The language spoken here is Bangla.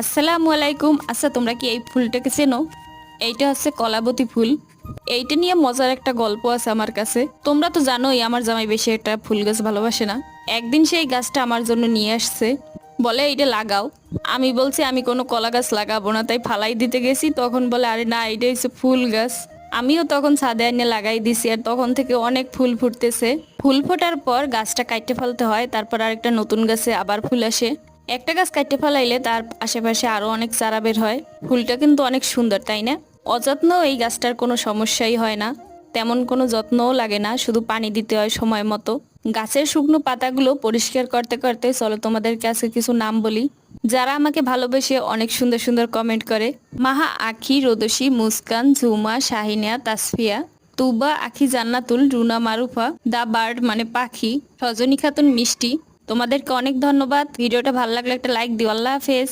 আসসালামু আলাইকুম। আচ্ছা তোমরা কি এই ফুলটাকে চেনো? এইটা হচ্ছে কলাবতী ফুল। এইটা নিয়ে মজার একটা গল্প আছে আমার কাছে। তোমরা তো জানোই আমার জামাই বেশি একটা ফুল গাছ ভালোবাসে না। একদিন সেই গাছটা আমার জন্য নিয়ে আসছে। বলে, এইটা লাগাও। আমি বলছি, আমি কোনো কলা গাছ লাগাবো না। তাই ফালাই দিতে গেছি। তখন বলে, আরে না এইটা হচ্ছে ফুল গাছ। আমিও তখন ছাদে এনে লাগাই দিছি আর তখন থেকে অনেক ফুল ফুটতেছে। ফুল ফোটার পর গাছটা কাটতে ফেলতে হয়। তারপর আরেকটা নতুন গাছে আবার ফুল আসে। একটা গাছ কাটতে ফেলাইলে তার আশেপাশে আরও অনেক চারা বের হয়। ফুলটা কিন্তু অনেক সুন্দর, তাই না? অযত্ন এই গাছটার কোনো সমস্যাই হয় না। তেমন কোনো যত্নও লাগে না, শুধু পানি দিতে হয় সময় মতো। গাছের শুকনো পাতাগুলো পরিষ্কার করতে করতে, চলো তোমাদের কাছে কিছু নাম বলি। যারা আমাকে ভালোবেসে অনেক সুন্দর সুন্দর কমেন্ট করে, মাহা আখি, রোদসী, মুস্কান, ঝুমা, শাহিনিয়া, তাসফিয়া, তুবা, আখি জান্নাতুল, রুনা মারুফা, দা বার্ড মানে পাখি রজনী খাতুন মিষ্টি তোমাদেরকে অনেক ধন্যবাদ। ভিডিওটা ভালো লাগলে একটা লাইক দিও। আল্লাহ হাফেজ।